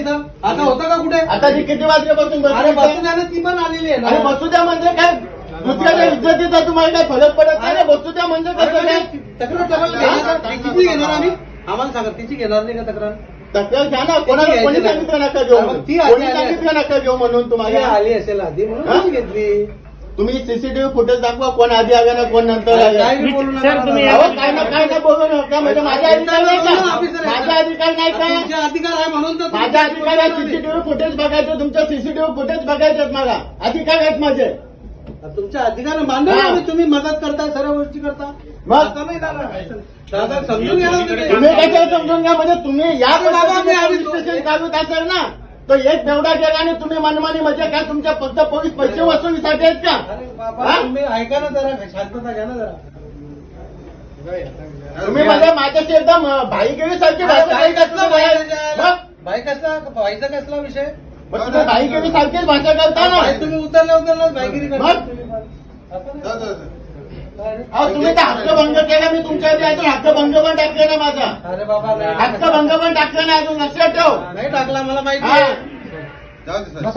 इथं? आता होतं का कुठे? आता ती किती वाजल्यापासून अरे बसली बसू द्या ना ती पण आलेली आहे अरे ना. बसू द्या म्हणजे काय? दुसऱ्याच्या इज्जतीचा तुम्हाला काय फरक पडत नाही ना? बसू द्या म्हणजे अरे कसं काय तक्रार घेणार का? तिची घेणार आम्ही? आम्हाला सांगा तिची घेणार नाही का तक्रार? तक्रार घ्या ना. कोणाला कोणी. सांगितलं नका घेऊ म्हणून? कोणी सांगितलं नका घेऊ म्हणून तुम्हाला. आली असेल आधी म्हणून हा? तिची घेतली. तुम्ही सीसीटीव्ही फुटेज दाखवा कोण आधी आला ना कोण नंतर काय बी बोलू नका सर, तुम्ही दादा. अहो काय ना काय नाही बोलू नका म्हणजे माझा अधिकार नाही का? माझा अधिकार नाही का? तुमचे अधिकार आहे म्हणून तर तुम्ही माझा अधिकार आहे सीसीटीव्ही फुटेज बघायचं तुमचं सीसीटीव्ही फुटेज बघायचं मला. अधिकार आहेत माझे. तुमचे अधिकार मान्य हा. आहे तुम्ही मदत करता सर्व गोष्टी करता. मग? असं नाही दादा दादा समजून घ्या ना तुम्ही. तुम्ही कशाला समजून घ्या? म्हणजे तुम्ही या बाबा, मी आम्ही चालूत असेल ना? तो एक बेवडा केला आणि तुम्ही मनमानी म्हणजे काय तुमच्या फक्त पोलीस पैसे वसुलीसाठी आहेत का अरे बाबा हा? तुम्ही ऐका ना जरा शांतता घ्या ना जरा तुम्ही म्हणजे माझ्याशी एकदम भाईगिरीसारखी भाषा बाई करता कसला मग? बाई कसला बाईचा कसला विषय मग तुम्ही भाईगिरीसारखीच भाषा करता ना तुम्ही उतरल्या उतरल्या बाईगिरी करता. असं. अहो तुम्ही तर हक्कभंग केला मी तुमच्या आधी अजून हक्कभंग पण टाकले ना माझा. अरे बाबा नाही हक्कभंग पण टाकला ना अजून लक्षात ठेव. नाही टाकला मला माहिती हा.